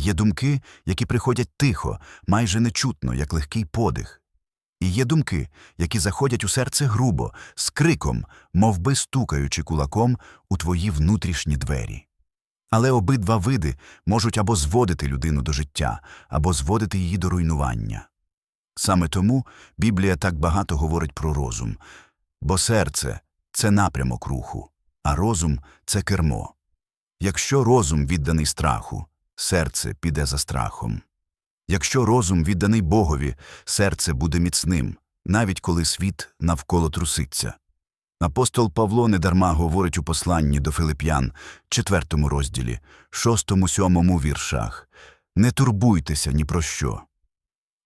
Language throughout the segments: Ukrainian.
Є думки, які приходять тихо, майже нечутно, як легкий подих. І є думки, які заходять у серце грубо, з криком, мов би стукаючи кулаком у твої внутрішні двері. Але обидва види можуть або зводити людину до життя, або зводити її до руйнування. Саме тому Біблія так багато говорить про розум, бо серце це напрямок руху, а розум це кермо. Якщо розум відданий страху, серце піде за страхом. Якщо розум відданий Богові, серце буде міцним, навіть коли світ навколо труситься. Апостол Павло недарма говорить у посланні до Филип'ян, четвертому розділі, шостому сьомому віршах Не турбуйтеся ні про що.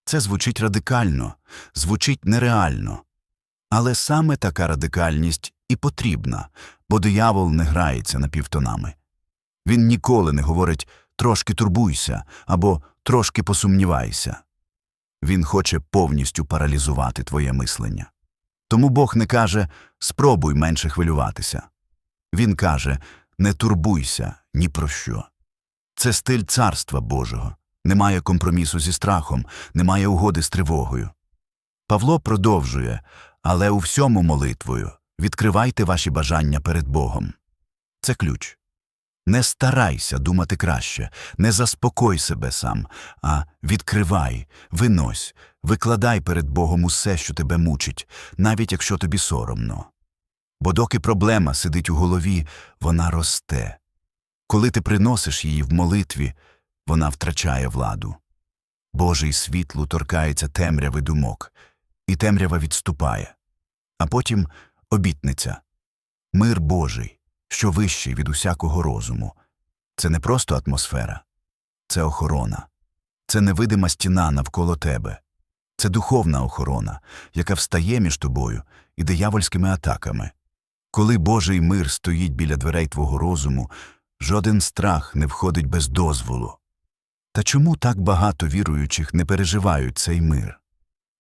Це звучить радикально, звучить нереально. Але саме така радикальність і потрібна, бо диявол не грається напівтонами. Він ніколи не говорить трошки турбуйся або трошки посумнівайся. Він хоче повністю паралізувати твоє мислення. Тому Бог не каже спробуй менше хвилюватися. Він каже не турбуйся ні про що. Це стиль царства Божого. Немає компромісу зі страхом, немає угоди з тривогою. Павло продовжує, але у всьому молитвою відкривайте ваші бажання перед Богом. Це ключ. Не старайся думати краще, не заспокой себе сам, а відкривай, винось, викладай перед Богом усе, що тебе мучить, навіть якщо тобі соромно. Бо доки проблема сидить у голові, вона росте. Коли ти приносиш її в молитві, вона втрачає владу. Божий світло торкається темряви думок, і темрява відступає. А потім обітниця мир Божий, що вищий від усякого розуму. Це не просто атмосфера, це охорона, це невидима стіна навколо тебе, це духовна охорона, яка встає між тобою і диявольськими атаками. Коли Божий мир стоїть біля дверей твого розуму, жоден страх не входить без дозволу. Та чому так багато віруючих не переживають цей мир?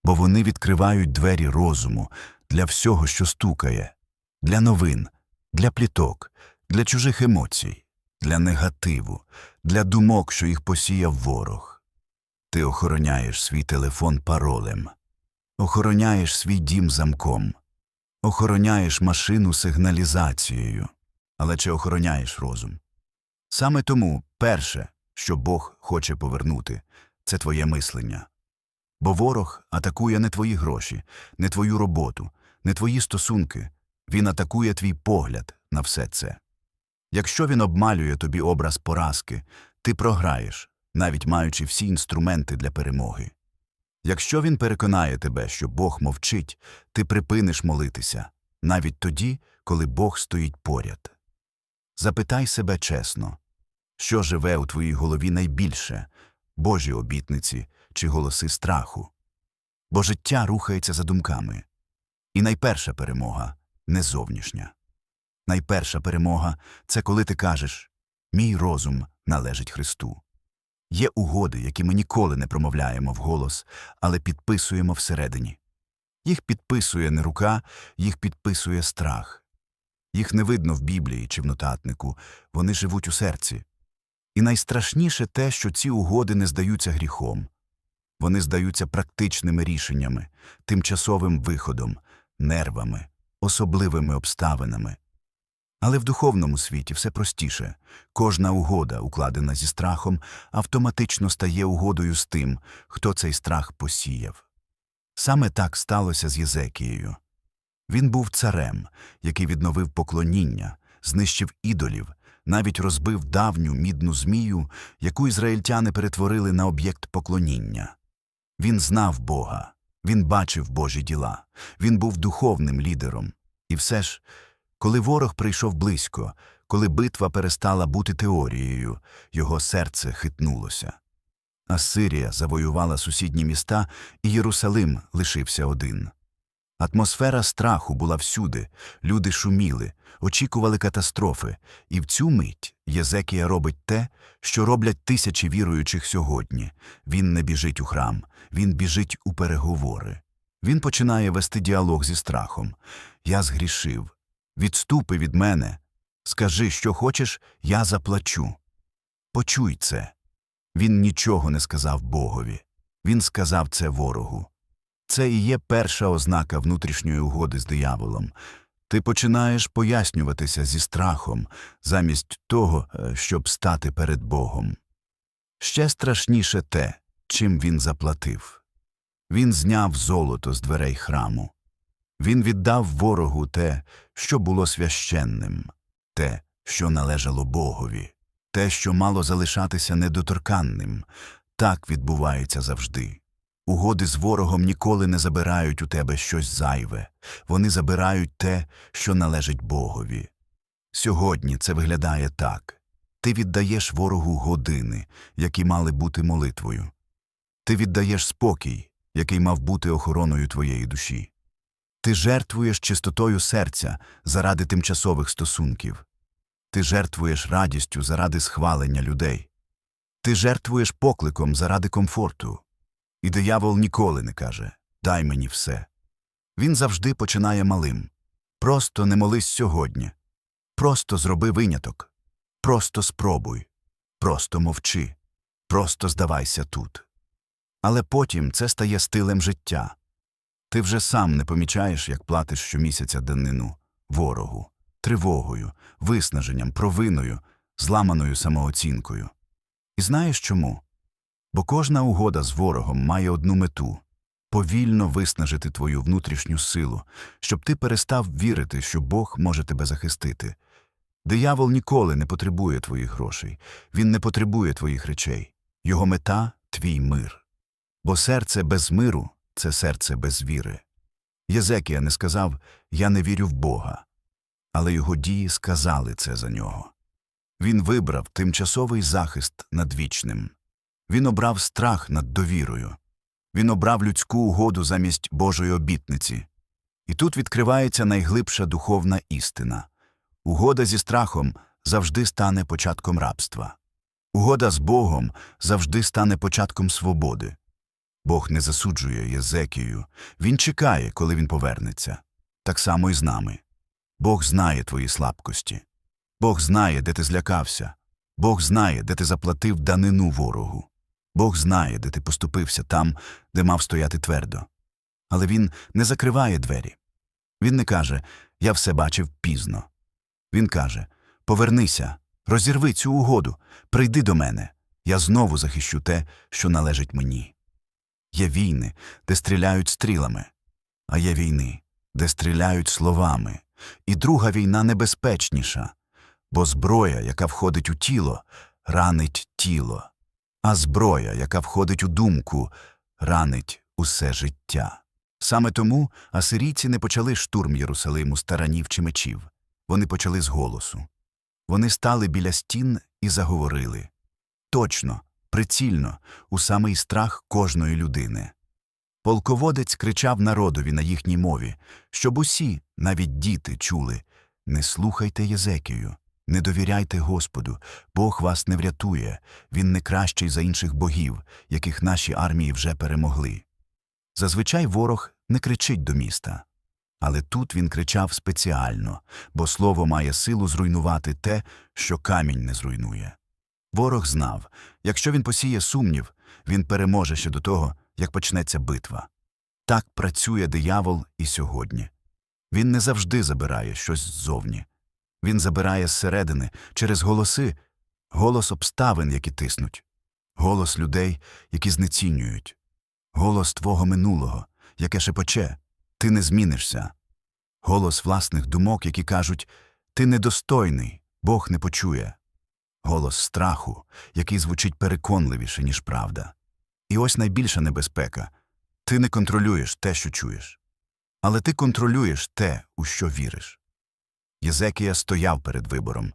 Бо вони відкривають двері розуму для всього, що стукає, для новин, для пліток, для чужих емоцій, для негативу, для думок, що їх посіяв ворог. Ти охороняєш свій телефон паролем, охороняєш свій дім замком, охороняєш машину сигналізацією, але чи охороняєш розум? Саме тому перше, що Бог хоче повернути, це твоє мислення. Бо ворог атакує не твої гроші, не твою роботу, не твої стосунки, він атакує твій погляд на все це. Якщо він обмалює тобі образ поразки, ти програєш, навіть маючи всі інструменти для перемоги. Якщо він переконає тебе, що Бог мовчить, ти припиниш молитися, навіть тоді, коли Бог стоїть поряд. Запитай себе чесно, що живе у твоїй голові найбільше Божі обітниці чи голоси страху. Бо життя рухається за думками. І найперша перемога не зовнішня. Найперша перемога це коли ти кажеш Мій розум належить Христу. Є угоди, які ми ніколи не промовляємо вголос, але підписуємо всередині. Їх підписує не рука, їх підписує страх. Їх не видно в Біблії чи в нотатнику, вони живуть у серці. І найстрашніше те, що ці угоди не здаються гріхом. Вони здаються практичними рішеннями, тимчасовим виходом, нервами, особливими обставинами. Але в духовному світі все простіше. Кожна угода, укладена зі страхом, автоматично стає угодою з тим, хто цей страх посіяв. Саме так сталося з Єзекією. Він був царем, який відновив поклоніння, знищив ідолів, навіть розбив давню мідну змію, яку ізраїльтяни перетворили на об'єкт поклоніння. Він знав Бога, він бачив Божі діла, він був духовним лідером. І все ж, коли ворог прийшов близько, коли битва перестала бути теорією, його серце хитнулося. Асирія завоювала сусідні міста, і Єрусалим лишився один. Атмосфера страху була всюди, люди шуміли, очікували катастрофи, і в цю мить Єзекія робить те, що роблять тисячі віруючих сьогодні. Він не біжить у храм, він біжить у переговори. Він починає вести діалог зі страхом. Я згрішив. Відступи від мене. Скажи, що хочеш, я заплачу. Почуй це. Він нічого не сказав Богові. Він сказав це ворогу. Це і є перша ознака внутрішньої угоди з дияволом. Ти починаєш пояснюватися зі страхом, замість того, е, щоб стати перед Богом. Ще страшніше те, чим він заплатив. Він зняв золото з дверей храму. Він віддав ворогу те, що було священним, те, що належало Богові, те, що мало залишатися недоторканним. Так відбувається завжди. Угоди з ворогом ніколи не забирають у тебе щось зайве, вони забирають те, що належить Богові. Сьогодні це виглядає так ти віддаєш ворогу години, які мали бути молитвою. Ти віддаєш спокій, який мав бути охороною твоєї душі. Ти жертвуєш чистотою серця заради тимчасових стосунків. Ти жертвуєш радістю заради схвалення людей. Ти жертвуєш покликом заради комфорту. І диявол ніколи не каже Дай мені все. Він завжди починає малим. Просто не молись сьогодні. Просто зроби виняток. Просто спробуй. Просто мовчи. Просто здавайся тут. Але потім це стає стилем життя. Ти вже сам не помічаєш, як платиш щомісяця данину ворогу, тривогою, виснаженням, провиною, зламаною самооцінкою. І знаєш чому? Бо кожна угода з ворогом має одну мету повільно виснажити твою внутрішню силу, щоб ти перестав вірити, що Бог може тебе захистити. Диявол ніколи не потребує твоїх грошей, він не потребує твоїх речей. Його мета твій мир. Бо серце без миру це серце без віри. Єзекія не сказав Я не вірю в Бога, але його дії сказали це за нього. Він вибрав тимчасовий захист над вічним. Він обрав страх над довірою. Він обрав людську угоду замість Божої обітниці. І тут відкривається найглибша духовна істина. Угода зі страхом завжди стане початком рабства. Угода з Богом завжди стане початком свободи. Бог не засуджує Єзекію, Він чекає, коли він повернеться. Так само і з нами. Бог знає твої слабкості. Бог знає, де ти злякався. Бог знає, де ти заплатив данину ворогу. Бог знає, де ти поступився там, де мав стояти твердо. Але він не закриває двері. Він не каже Я все бачив пізно. Він каже Повернися, розірви цю угоду, прийди до мене. Я знову захищу те, що належить мені. Є війни, де стріляють стрілами, а є війни, де стріляють словами. І друга війна небезпечніша, бо зброя, яка входить у тіло, ранить тіло, а зброя, яка входить у думку, ранить усе життя. Саме тому асирійці не почали штурм Єрусалиму з таранів чи мечів. Вони почали з голосу. Вони стали біля стін і заговорили. Точно, прицільно, у самий страх кожної людини. Полководець кричав народові на їхній мові, щоб усі, навіть діти, чули Не слухайте Єзекію, не довіряйте Господу, Бог вас не врятує, він не кращий за інших богів, яких наші армії вже перемогли. Зазвичай ворог не кричить до міста. Але тут він кричав спеціально, бо слово має силу зруйнувати те, що камінь не зруйнує. Ворог знав, якщо він посіє сумнів, він переможе ще до того, як почнеться битва. Так працює диявол і сьогодні. Він не завжди забирає щось ззовні. Він забирає зсередини через голоси, голос обставин, які тиснуть, голос людей, які знецінюють, голос твого минулого, яке шепоче ти не змінишся, голос власних думок, які кажуть ти недостойний, Бог не почує, голос страху, який звучить переконливіше, ніж правда. І ось найбільша небезпека ти не контролюєш те, що чуєш, але ти контролюєш те, у що віриш. Єзекія стояв перед вибором,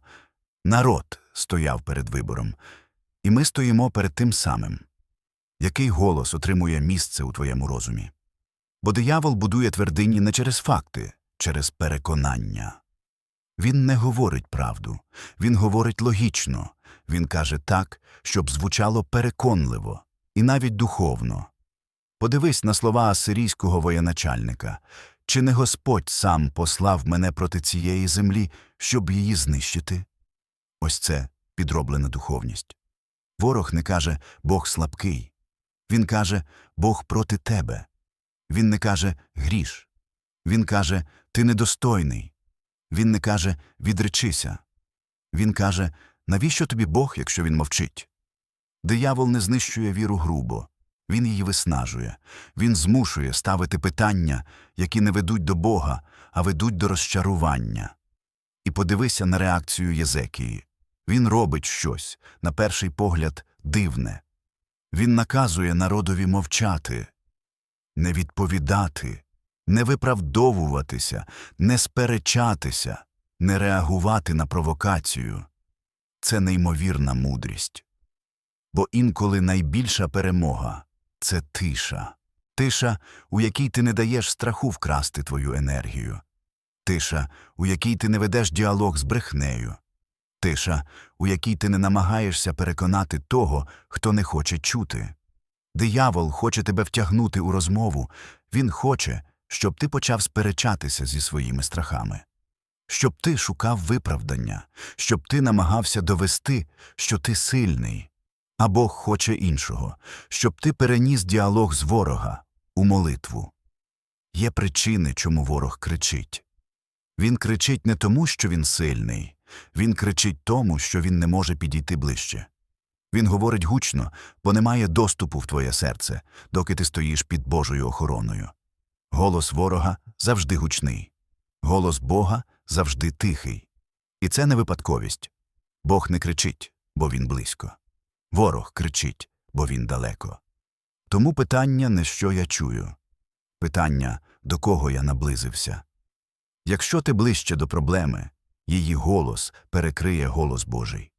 народ стояв перед вибором, і ми стоїмо перед тим самим. Який голос отримує місце у твоєму розумі? Бо диявол будує твердині не через факти, через переконання. Він не говорить правду, він говорить логічно, він каже так, щоб звучало переконливо і навіть духовно. Подивись на слова асирійського воєначальника чи не Господь сам послав мене проти цієї землі, щоб її знищити? Ось це підроблена духовність. Ворог не каже Бог слабкий. Він каже Бог проти тебе. Він не каже гріш. Він каже Ти недостойний. Він не каже відречися. Він каже Навіщо тобі Бог, якщо він мовчить? Диявол не знищує віру грубо. Він її виснажує. Він змушує ставити питання, які не ведуть до Бога, а ведуть до розчарування. І подивися на реакцію Єзекії. Він робить щось, на перший погляд, дивне. Він наказує народові мовчати, не відповідати, не виправдовуватися, не сперечатися, не реагувати на провокацію. Це неймовірна мудрість. Бо інколи найбільша перемога це тиша. Тиша, у якій ти не даєш страху вкрасти твою енергію. Тиша, у якій ти не ведеш діалог з брехнею. Тиша, у якій ти не намагаєшся переконати того, хто не хоче чути. Диявол хоче тебе втягнути у розмову, він хоче, щоб ти почав сперечатися зі своїми страхами. Щоб ти шукав виправдання, щоб ти намагався довести, що ти сильний. А Бог хоче іншого, щоб ти переніс діалог з ворога у молитву. Є причини, чому ворог кричить. Він кричить не тому, що він сильний, він кричить тому, що він не може підійти ближче. Він говорить гучно, бо немає доступу в твоє серце, доки ти стоїш під Божою охороною. Голос ворога завжди гучний, голос Бога завжди тихий. І це не випадковість. Бог не кричить, бо він близько. Ворог кричить, бо він далеко. Тому питання не що я чую. Питання, до кого я наблизився. Якщо ти ближче до проблеми, її голос перекриє голос Божий.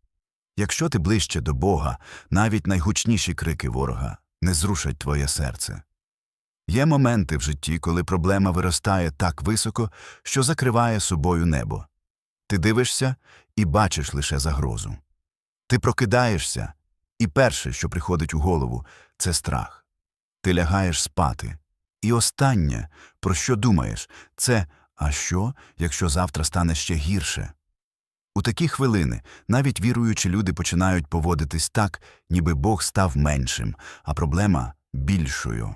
Якщо ти ближче до Бога, навіть найгучніші крики ворога не зрушать твоє серце. Є моменти в житті, коли проблема виростає так високо, що закриває собою небо. Ти дивишся і бачиш лише загрозу. Ти прокидаєшся, і перше, що приходить у голову, це страх. Ти лягаєш спати. І останнє, про що думаєш, це а що, якщо завтра стане ще гірше? У такі хвилини навіть віруючі люди починають поводитись так, ніби Бог став меншим, а проблема більшою.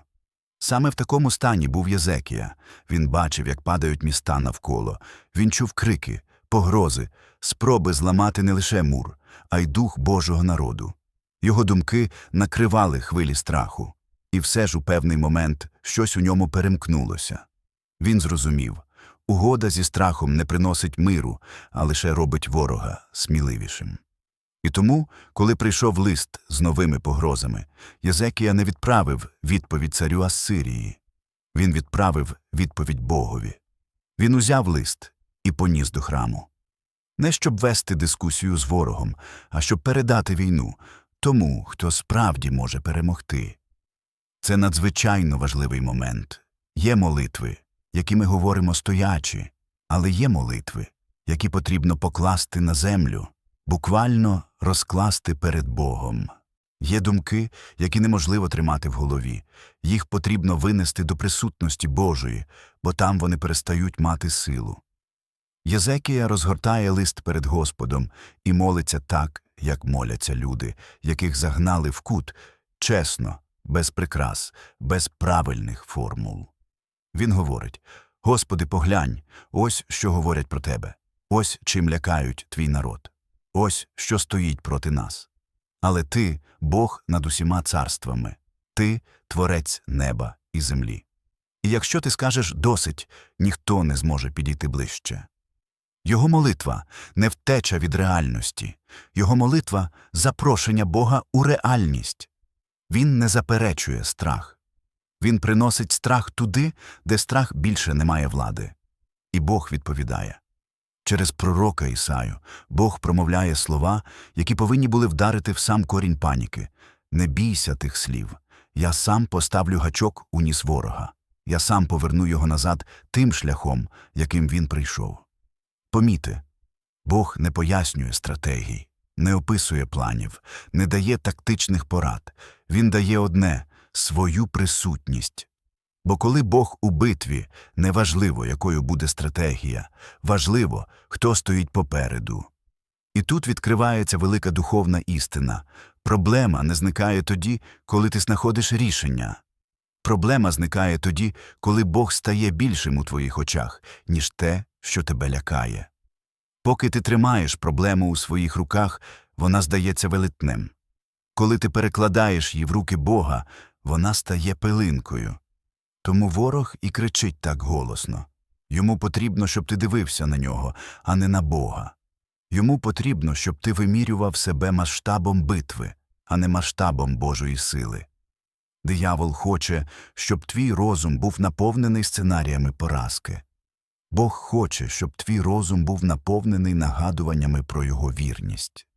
Саме в такому стані був Єзекія. Він бачив, як падають міста навколо. Він чув крики, погрози, спроби зламати не лише мур, а й дух Божого народу. Його думки накривали хвилі страху, і все ж у певний момент щось у ньому перемкнулося. Він зрозумів угода зі страхом не приносить миру, а лише робить ворога сміливішим. І тому, коли прийшов лист з новими погрозами, Єзекія не відправив відповідь царю Ассирії. Він відправив відповідь Богові. Він узяв лист і поніс до храму. Не щоб вести дискусію з ворогом, а щоб передати війну тому, хто справді може перемогти. Це надзвичайно важливий момент. Є молитви, які ми говоримо стоячи, але є молитви, які потрібно покласти на землю, буквально розкласти перед Богом. Є думки, які неможливо тримати в голові, їх потрібно винести до присутності Божої, бо там вони перестають мати силу. Єзекія розгортає лист перед Господом і молиться так, як моляться люди, яких загнали в кут, чесно, без прикрас, без правильних формул. Він говорить Господи, поглянь, ось що говорять про тебе, ось чим лякають твій народ, ось що стоїть проти нас. Але ти Бог над усіма царствами, ти творець неба і землі. І якщо ти скажеш досить, ніхто не зможе підійти ближче. Його молитва не втеча від реальності, його молитва запрошення Бога у реальність. Він не заперечує страх. Він приносить страх туди, де страх більше не має влади. І Бог відповідає. Через пророка Ісаю Бог промовляє слова, які повинні були вдарити в сам корінь паніки. Не бійся тих слів. Я сам поставлю гачок у ніс ворога. Я сам поверну його назад тим шляхом, яким він прийшов. Поміти, Бог не пояснює стратегій, не описує планів, не дає тактичних порад. Він дає одне свою присутність. Бо коли Бог у битві, неважливо, якою буде стратегія, важливо, хто стоїть попереду. І тут відкривається велика духовна істина Проблема не зникає тоді, коли ти знаходиш рішення. Проблема зникає тоді, коли Бог стає більшим у твоїх очах, ніж те, що тебе лякає. Поки ти тримаєш проблему у своїх руках, вона здається велетнем. Коли ти перекладаєш її в руки Бога, вона стає пилинкою. Тому ворог і кричить так голосно. Йому потрібно, щоб ти дивився на нього, а не на Бога. Йому потрібно, щоб ти вимірював себе масштабом битви, а не масштабом Божої сили. Диявол хоче, щоб твій розум був наповнений сценаріями поразки. Бог хоче, щоб твій розум був наповнений нагадуваннями про його вірність.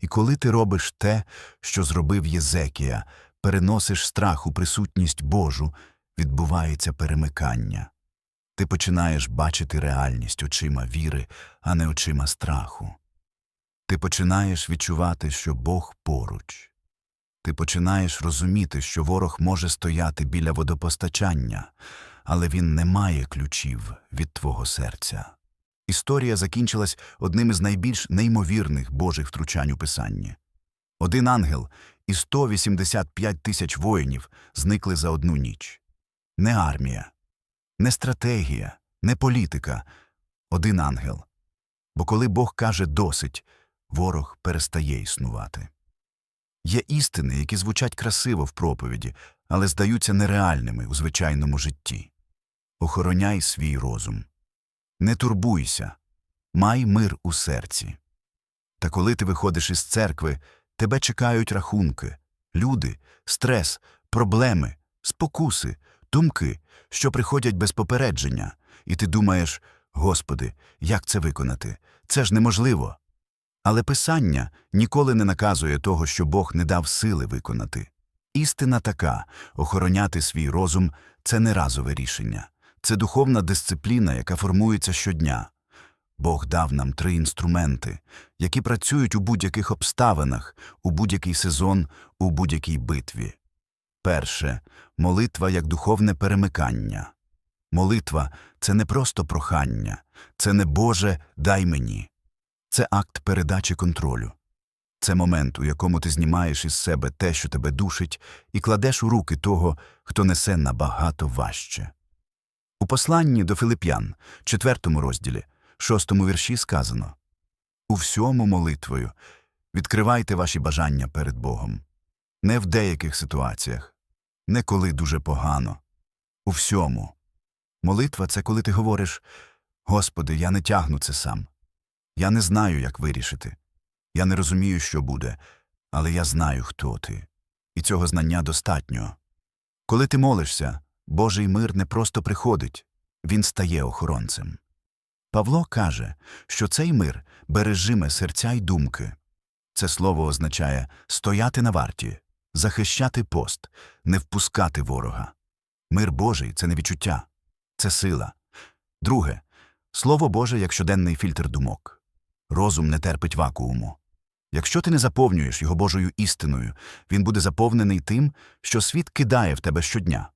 І коли ти робиш те, що зробив Єзекія, переносиш страх у присутність Божу, відбувається перемикання. Ти починаєш бачити реальність очима віри, а не очима страху. Ти починаєш відчувати, що Бог поруч. Ти починаєш розуміти, що ворог може стояти біля водопостачання, але він не має ключів від твого серця. Історія закінчилась одним із найбільш неймовірних Божих втручань у Писанні. Один ангел і 185 тисяч воїнів зникли за одну ніч. Не армія, не стратегія, не політика, один ангел. Бо коли Бог каже досить, ворог перестає існувати. Є істини, які звучать красиво в проповіді, але здаються нереальними у звичайному житті. Охороняй свій розум. Не турбуйся, май мир у серці. Та коли ти виходиш із церкви, тебе чекають рахунки, люди, стрес, проблеми, спокуси, думки, що приходять без попередження, і ти думаєш, Господи, як це виконати? Це ж неможливо. Але Писання ніколи не наказує того, що Бог не дав сили виконати. Істина така охороняти свій розум це не разове рішення, це духовна дисципліна, яка формується щодня. Бог дав нам три інструменти, які працюють у будь-яких обставинах, у будь-який сезон, у будь-якій битві. Перше молитва як духовне перемикання. Молитва це не просто прохання, це не Боже, дай мені. Це акт передачі контролю. Це момент, у якому ти знімаєш із себе те, що тебе душить, і кладеш у руки того, хто несе набагато важче. У посланні до Филип'ян, четвертому розділі, шостому вірші сказано У всьому молитвою відкривайте ваші бажання перед Богом. Не в деяких ситуаціях, не коли дуже погано. У всьому. Молитва це коли ти говориш Господи, я не тягну це сам. Я не знаю, як вирішити. Я не розумію, що буде, але я знаю, хто ти. І цього знання достатньо. Коли ти молишся, Божий мир не просто приходить, він стає охоронцем. Павло каже, що цей мир бережиме серця й думки. Це слово означає стояти на варті, захищати пост, не впускати ворога. Мир Божий це не відчуття, це сила. Друге, слово Боже як щоденний фільтр думок. Розум не терпить вакууму. Якщо ти не заповнюєш його Божою істиною, він буде заповнений тим, що світ кидає в тебе щодня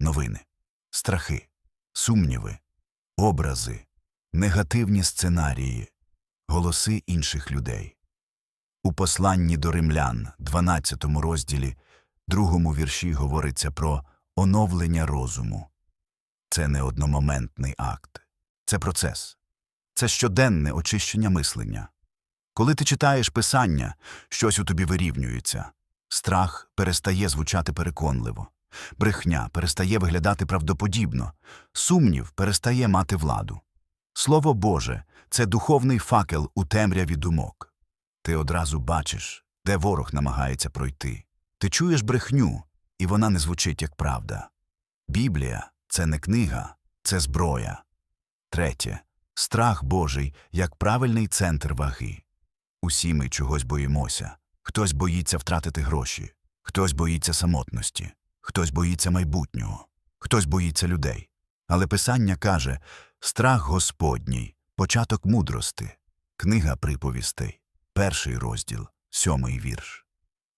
новини, страхи, сумніви, образи, негативні сценарії, голоси інших людей. У посланні до римлян, 12 розділі, другому вірші говориться про оновлення розуму. Це не одномоментний акт, це процес, це щоденне очищення мислення. Коли ти читаєш писання, щось у тобі вирівнюється. Страх перестає звучати переконливо, брехня перестає виглядати правдоподібно, сумнів перестає мати владу. Слово Боже це духовний факел у темряві думок. Ти одразу бачиш, де ворог намагається пройти. Ти чуєш брехню, і вона не звучить як правда. Біблія це не книга, це зброя. Третє страх Божий як правильний центр ваги. Усі ми чогось боїмося. Хтось боїться втратити гроші, хтось боїться самотності, хтось боїться майбутнього, хтось боїться людей. Але Писання каже страх Господній, початок мудрости, книга приповістей, перший розділ, сьомий вірш.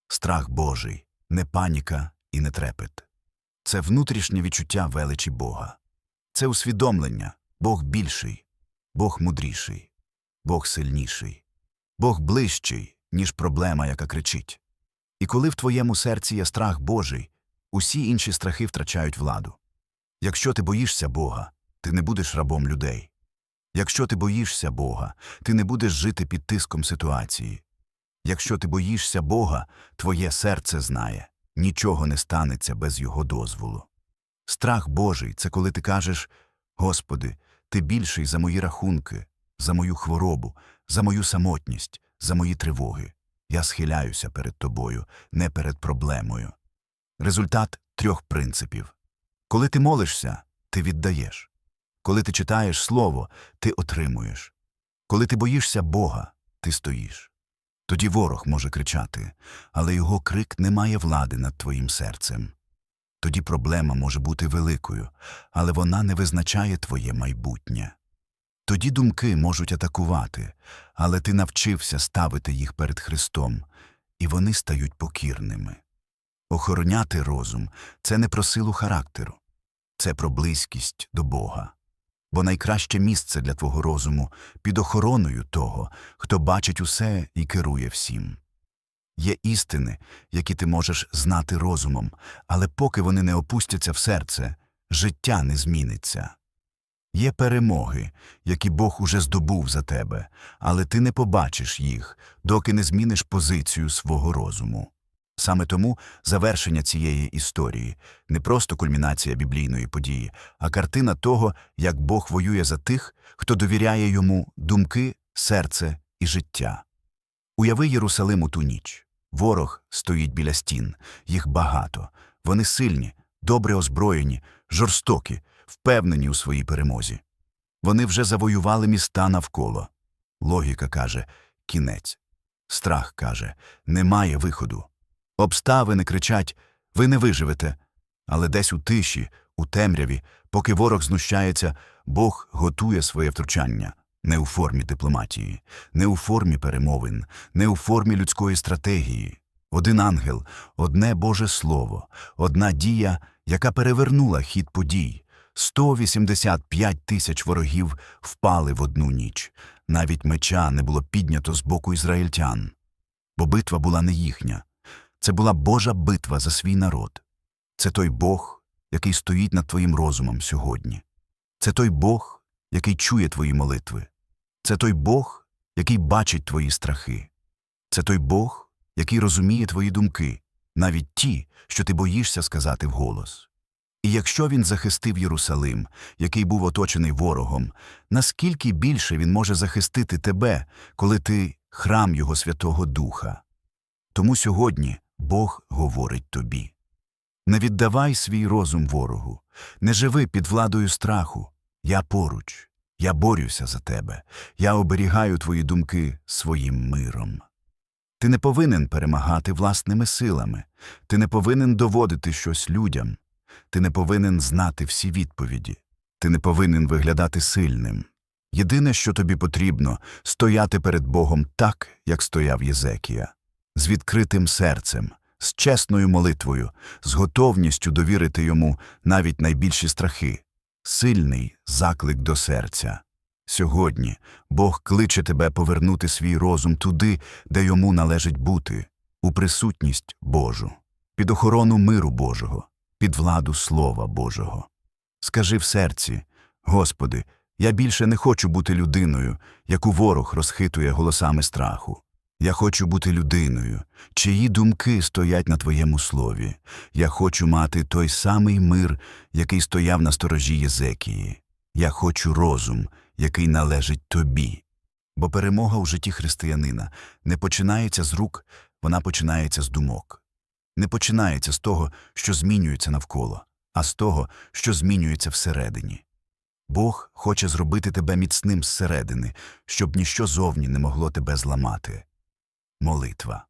Страх Божий, не паніка і не трепет. Це внутрішнє відчуття величі Бога. Це усвідомлення Бог більший, Бог мудріший, Бог сильніший. Бог ближчий, ніж проблема, яка кричить. І коли в твоєму серці є страх Божий, усі інші страхи втрачають владу. Якщо ти боїшся Бога, ти не будеш рабом людей. Якщо ти боїшся Бога, ти не будеш жити під тиском ситуації. Якщо ти боїшся Бога, твоє серце знає, нічого не станеться без Його дозволу. Страх Божий це коли ти кажеш Господи, ти більший за мої рахунки, за мою хворобу, за мою самотність, за мої тривоги. Я схиляюся перед тобою, не перед проблемою. Результат трьох принципів. Коли ти молишся, ти віддаєш. Коли ти читаєш Слово, ти отримуєш. Коли ти боїшся Бога, ти стоїш. Тоді ворог може кричати, але його крик не має влади над твоїм серцем. Тоді проблема може бути великою, але вона не визначає твоє майбутнє. Тоді думки можуть атакувати, але ти навчився ставити їх перед Христом, і вони стають покірними. Охороняти розум це не про силу характеру, це про близькість до Бога. Бо найкраще місце для твого розуму під охороною того, хто бачить усе і керує всім. Є істини, які ти можеш знати розумом, але поки вони не опустяться в серце, життя не зміниться. Є перемоги, які Бог уже здобув за тебе, але ти не побачиш їх, доки не зміниш позицію свого розуму. Саме тому завершення цієї історії не просто кульмінація біблійної події, а картина того, як Бог воює за тих, хто довіряє йому думки, серце і життя. Уяви Єрусалим у ту ніч. Ворог стоїть біля стін, їх багато. Вони сильні, добре озброєні, жорстокі, впевнені у своїй перемозі. Вони вже завоювали міста навколо. Логіка каже кінець. Страх каже немає виходу. Обставини кричать ви не виживете. Але десь у тиші, у темряві, поки ворог знущається, Бог готує своє втручання не у формі дипломатії, не у формі перемовин, не у формі людської стратегії. Один ангел, одне Боже Слово, одна дія, яка перевернула хід подій. 185 тисяч ворогів впали в одну ніч. Навіть меча не було піднято з боку ізраїльтян. Бо битва була не їхня. Це була Божа битва за свій народ. Це той Бог, який стоїть над твоїм розумом сьогодні. Це той Бог, який чує твої молитви. Це той Бог, який бачить твої страхи. Це той Бог, який розуміє твої думки, навіть ті, що ти боїшся сказати вголос. І якщо він захистив Єрусалим, який був оточений ворогом, наскільки більше він може захистити тебе, коли ти храм Його Святого Духа? Тому сьогодні Бог говорить тобі. Не віддавай свій розум ворогу, не живи під владою страху. Я поруч, я борюся за тебе, я оберігаю твої думки своїм миром. Ти не повинен перемагати власними силами, ти не повинен доводити щось людям, ти не повинен знати всі відповіді, ти не повинен виглядати сильним. Єдине, що тобі потрібно, стояти перед Богом так, як стояв Єзекія, з відкритим серцем, з чесною молитвою, з готовністю довірити йому навіть найбільші страхи, сильний заклик до серця. Сьогодні Бог кличе тебе повернути свій розум туди, де йому належить бути, у присутність Божу, під охорону миру Божого, під владу Слова Божого. Скажи в серці, Господи, я більше не хочу бути людиною, яку ворог розхитує голосами страху. Я хочу бути людиною, чиї думки стоять на Твоєму слові. Я хочу мати той самий мир, який стояв на сторожі Єзекії. Я хочу розум, який належить тобі. Бо перемога у житті християнина не починається з рук, вона починається з думок. Не починається з того, що змінюється навколо, а з того, що змінюється всередині. Бог хоче зробити тебе міцним зсередини, щоб ніщо зовні не могло тебе зламати. Молитва.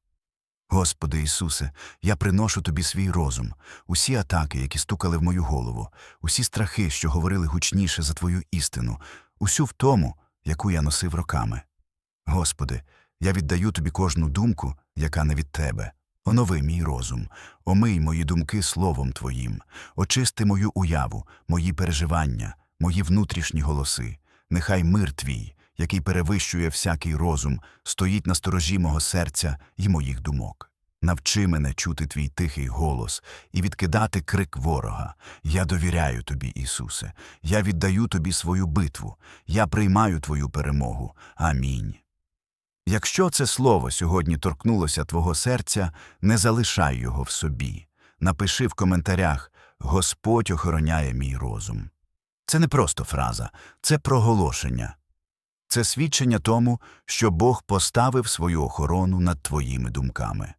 Господи Ісусе, я приношу Тобі свій розум, усі атаки, які стукали в мою голову, усі страхи, що говорили гучніше за Твою істину, усю втому, яку я носив роками. Господи, я віддаю Тобі кожну думку, яка не від Тебе. Онови мій розум, омий мої думки словом Твоїм, очисти мою уяву, мої переживання, мої внутрішні голоси. Нехай мир Твій, який перевищує всякий розум, стоїть на сторожі мого серця і моїх думок. Навчи мене чути твій тихий голос і відкидати крик ворога. Я довіряю тобі, Ісусе. Я віддаю тобі свою битву. Я приймаю твою перемогу. Амінь. Якщо це слово сьогодні торкнулося твого серця, не залишай його в собі. Напиши в коментарях Господь охороняє мій розум. Це не просто фраза, це проголошення. Це свідчення тому, що Бог поставив свою охорону над твоїми думками.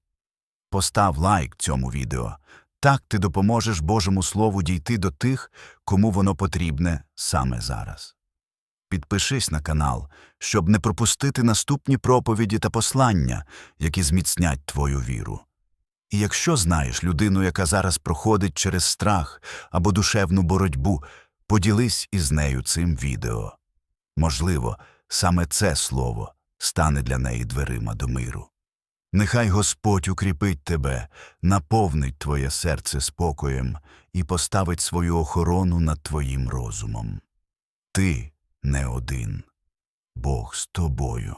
Постав лайк цьому відео. Так ти допоможеш Божому Слову дійти до тих, кому воно потрібне саме зараз. Підпишись на канал, щоб не пропустити наступні проповіді та послання, які зміцнять твою віру. І якщо знаєш людину, яка зараз проходить через страх або душевну боротьбу, поділись із нею цим відео. Можливо, саме це слово стане для неї дверима до миру. Нехай Господь укріпить тебе, наповнить твоє серце спокоєм і поставить свою охорону над твоїм розумом. Ти не один. Бог з тобою.